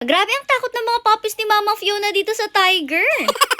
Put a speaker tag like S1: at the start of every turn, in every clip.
S1: Grabe ang takot ng mga puppies ni Mama Fiona dito sa tiger.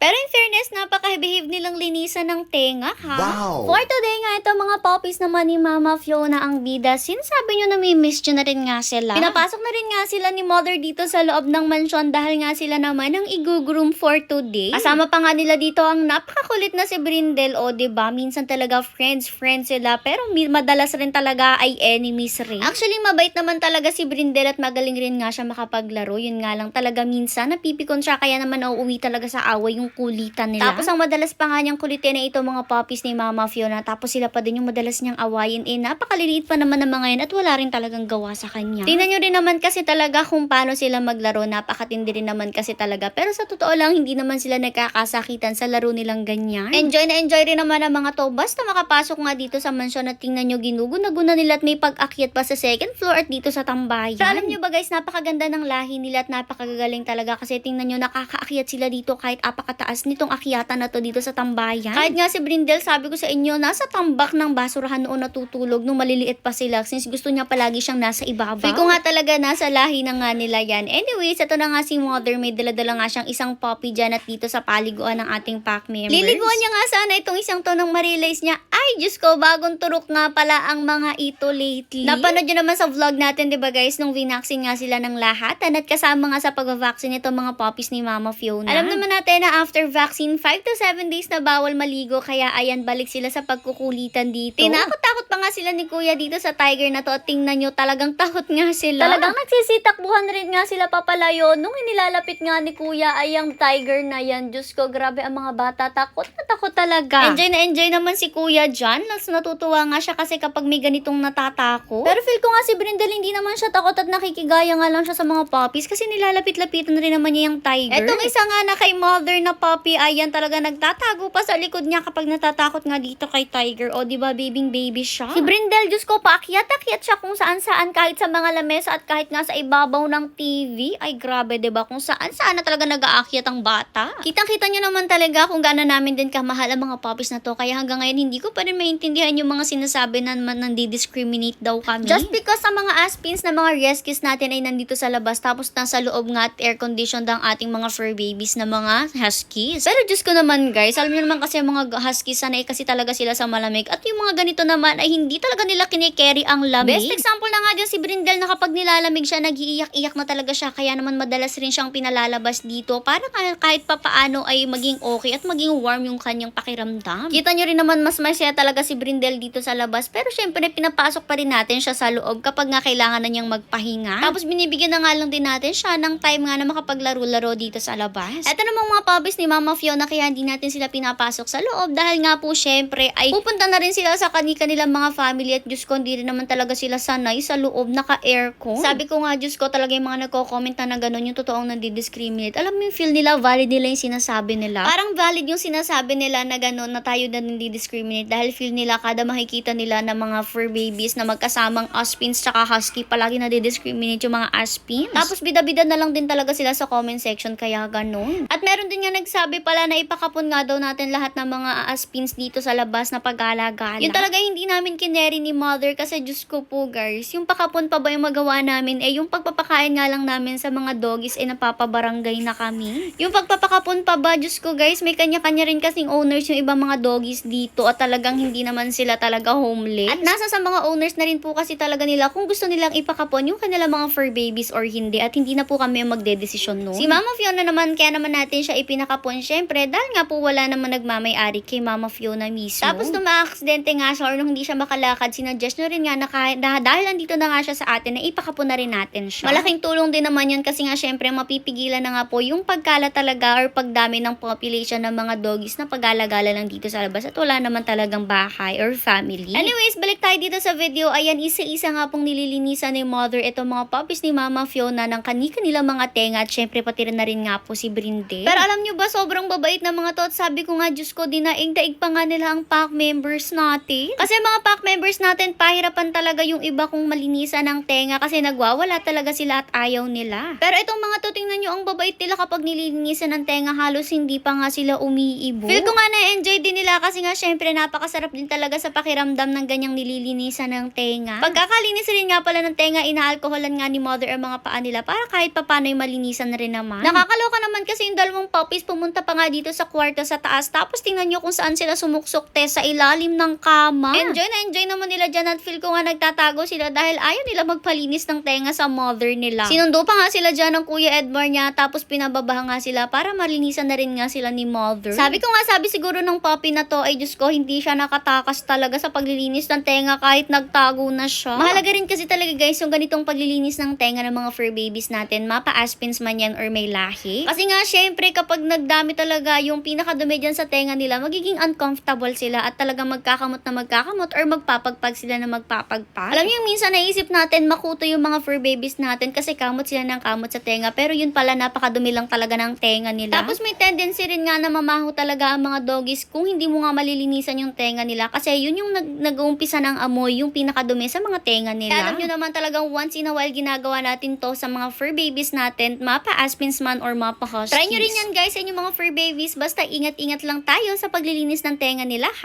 S1: Pero in fairness, napaka-behave nilang linisan ng tenga, ha?
S2: Wow!
S1: For today nga, ito mga puppies naman ni Mama Fiona ang bida. Sinasabi nyo na may miss nyo na rin nga sila. Pinapasok na rin nga sila ni Mother dito sa loob ng mansyon dahil nga sila naman ang igugroom for today. Kasama pa nga nila dito ang napakakulit na si Brindel. O, ba Minsan talaga friends, friends sila. Pero madalas rin talaga ay enemies rin. Actually, mabait naman talaga si Brindel at magaling rin nga siya makapaglaro. Yun nga lang talaga minsan napipikon siya kaya naman nauuwi talaga sa away yung kulitan nila. Tapos ang madalas pa nga niyang kulitin na ito mga puppies ni Mama Fiona. Tapos sila pa din yung madalas niyang awayin. Eh, napakaliliit pa naman ng mga yan at wala rin talagang gawa sa kanya. Tingnan nyo rin naman kasi talaga kung paano sila maglaro. Napakatindi rin naman kasi talaga. Pero sa totoo lang, hindi naman sila nagkakasakitan sa laro nilang ganyan. Enjoy na enjoy rin naman ang mga to. Basta makapasok nga dito sa mansyon at tingnan nyo ginuguna-guna nila at may pag-akyat pa sa second floor at dito sa tambayan. Pero alam nyo ba guys, napakaganda ng lahi nila at napakagagaling talaga kasi tingnan nyo nakakaakyat sila dito kahit apakataas nitong akyatan na to dito sa tambayan. Kahit nga si Brindel, sabi ko sa inyo, nasa tambak ng basurahan noon natutulog nung maliliit pa sila since gusto niya palagi siyang nasa ibabaw. Feel ko nga talaga nasa lahi na nga nila yan. Anyways, ito na nga si Mother, may dala-dala nga siyang isang puppy dyan at dito sa paliguan ng ating pack members. Liliguan niya nga sana itong isang to nang ma-realize niya, ay Diyos ko, bagong turok nga pala ang mga ito lately. Napanood nyo naman sa vlog natin, di ba guys, nung vinaxin nga sila ng lahat at kasama nga sa pag-vaccine itong mga puppies ni Mama Fiona. Alam naman natin na after vaccine, 5 to 7 days na bawal maligo kaya ayan, balik sila sa pagkukulitan dito. Tinakot-takot pa nga sila ni Kuya dito sa tiger na to at tingnan nyo, talagang takot nga sila. Talagang nagsisitakbuhan rin nga sila papalayo nung inilalapit nga ni Kuya ay ang tiger na yan. Diyos ko, grabe ang mga bata. Takot na takot talaga. Enjoy na enjoy naman si Kuya John. Mas natutuwa nga siya kasi kapag may ganitong natatako. Pero feel ko nga si Brindel hindi naman siya takot at nakikigaya nga lang siya sa mga puppies kasi nilalapit-lapitan rin naman niya yung tiger. Etong isa nga na kay mother na puppy, ayan talaga nagtatago pa sa likod niya kapag natatakot nga dito kay tiger. O, di ba babing baby siya? Si Brindel, Diyos ko, paakyat-akyat siya kung saan-saan kahit sa mga lamesa at kahit nga sa ibabaw ng TV. Ay, grabe, di ba? Kung saan-saan na talaga nag-aakyat ang bata. Kitang-kita niyo naman talaga kung gaano namin din kamahal ang mga puppies na to. Kaya hanggang ngayon, hindi ko pa rin maintindihan yung mga sinasabi na naman nandi-discriminate daw kami. Just because ang mga aspins na mga rescues natin ay nandito sa labas tapos nasa loob nga at air conditioned ang ating mga fur babies na mga huskies. Pero Diyos ko naman guys, alam niyo naman kasi ang mga huskies sanay kasi talaga sila sa malamig at yung mga ganito naman ay hindi talaga nila kinikerry ang lamig. Best example na nga dyan si Brindel na kapag nilalamig siya, nag-iiyak-iyak na talaga siya kaya naman madalas rin siyang pinalalabas dito para ka- kahit papaano ay maging okay at maging warm yung kanyang pakiramdam. Kita nyo rin naman mas masaya talaga si Brindel dito sa labas pero syempre pinapasok pa rin natin siya sa loob kapag nga kailangan na niyang magpahinga. Tapos binibigyan na nga lang din natin siya ng time nga na makapaglaro-laro dito sa labas. Ito namang mga puppies ni Mama Fiona kaya hindi natin sila pinapasok sa loob dahil nga po syempre ay pupunta na rin sila sa kani-kanilang mga family at Diyos ko hindi rin naman talaga sila sanay sa loob naka-aircon. Sabi ko nga Diyos ko talaga yung mga nagko-comment na, na gano'n yung totoong nandidiscriminate. Alam mo yung feel nila, valid nila yung sinasabi nila. Parang valid yung sinasabi nila na gano'n na tayo na nandidiscriminate dahil feel nila kada makikita nila na mga fur babies na magkasamang aspins tsaka husky palagi nadidiscriminate yung mga aspins. Tapos bida-bida na lang din talaga sila sa comment section kaya gano'n. At meron din nga nagsabi pala na ipakapon nga daw natin lahat ng mga aspins dito sa labas na pag-alagala. Yun talaga hindi namin kineri ni mother kasi Diyos ko po guys, yung pakapon pa ba yung magawa namin eh yung pagpapakain nga lang namin sa mga doggies eh napapabarangay na kami. Yung pagpapakapon pa ba, Diyos ko guys, may kanya-kanya rin kasing owners yung ibang mga doggies dito at talagang hindi naman sila talaga homeless. At nasa sa mga owners na rin po kasi talaga nila kung gusto nilang ipakapon yung kanilang mga fur babies or hindi at hindi na po kami yung magdedesisyon no. Si Mama Fiona naman, kaya naman natin siya ipinakapon syempre dahil nga po wala naman nagmamay-ari kay Mama Fiona mismo. Tapos nung maaksidente nga siya or nung hindi siya makalakad, sinuggest nyo rin nga na, kahit, dahil nandito na nga siya sa atin, na ipakapon na rin natin siya. Malaking tulong din naman yun kasi nga syempre mapipigilan na nga po yung pagkala talaga or pagdami ng population ng mga doggies na pag-alagala lang dito sa labas at wala naman talagang bahay or family. Anyways, balik tayo dito sa video. Ayan, isa-isa nga pong nililinisan ni mother itong mga puppies ni Mama Fiona ng kani-kanilang mga tenga at syempre pati na rin nga po si Brinde. Pero alam nyo ba sobrang babait na mga to at sabi ko nga, Diyos ko, dinaig-daig pa nga nila ang pack members natin. Kasi mga pack members natin, pahirapan talaga yung iba kung malinisan ng tenga kasi nagwawala talaga sila at ayaw nila. Pero itong mga to, tingnan nyo, ang babait nila kapag nililinisan ng tenga, halos hindi pa nga sila umiibo. Feel ko nga na-enjoy din nila kasi nga syempre napakasarap din talaga sa pakiramdam ng ganyang nililinisan ng tenga. Pagkakalinis rin nga pala ng tenga, inaalkoholan nga ni mother ang mga paa nila para kahit papano'y malinisan na rin naman. Nakakaloka naman kasi yung dalawang puppies pumunta pa nga dito sa kwarto sa taas tapos tingnan nyo kung saan sila sumuksok te sa ilalim ng kama. Enjoy na enjoy naman nila dyan at feel ko nga nagtatago sila dahil ayaw nila magpalinis ng tenga sa mother nila. Sinundo pa nga sila dyan ng Kuya Edmar niya tapos pinababaha nga sila para malinisan na rin nga sila ni mother. Sabi ko nga sabi siguro ng puppy na to ay Diyos ko hindi siya nakatakas talaga sa paglilinis ng tenga kahit nagtago na siya. Mahalaga rin kasi talaga guys yung ganitong paglilinis ng tenga ng mga fur babies natin mapa aspins man yan or may lahi. Kasi nga syempre kapag nagdami talaga yung pinakadumi dyan sa tenga nila magiging uncomfortable sila at talagang magkakamot na magkakamot or magpapagpag sila na magpapagpag. Alam niyo minsan naisip natin makuto yung mga fur babies natin kasi kamot sila ng kamot sa tenga pero yun pala napakadumi lang talaga ng tenga nila. Tapos may tendency rin nga na mamaho talaga ang mga doggies kung hindi mo nga malilinisan yung tenga nila kasi yun yung nag nag-uumpisa ng amoy yung pinakadumi sa mga tenga nila. Kaya alam nyo naman talagang once in a while ginagawa natin to sa mga fur babies natin, mapa aspins man or mapa huskies. Try nyo rin yan guys sa inyong mga fur babies basta ingat-ingat lang tayo sa paglilinis ng tenga nila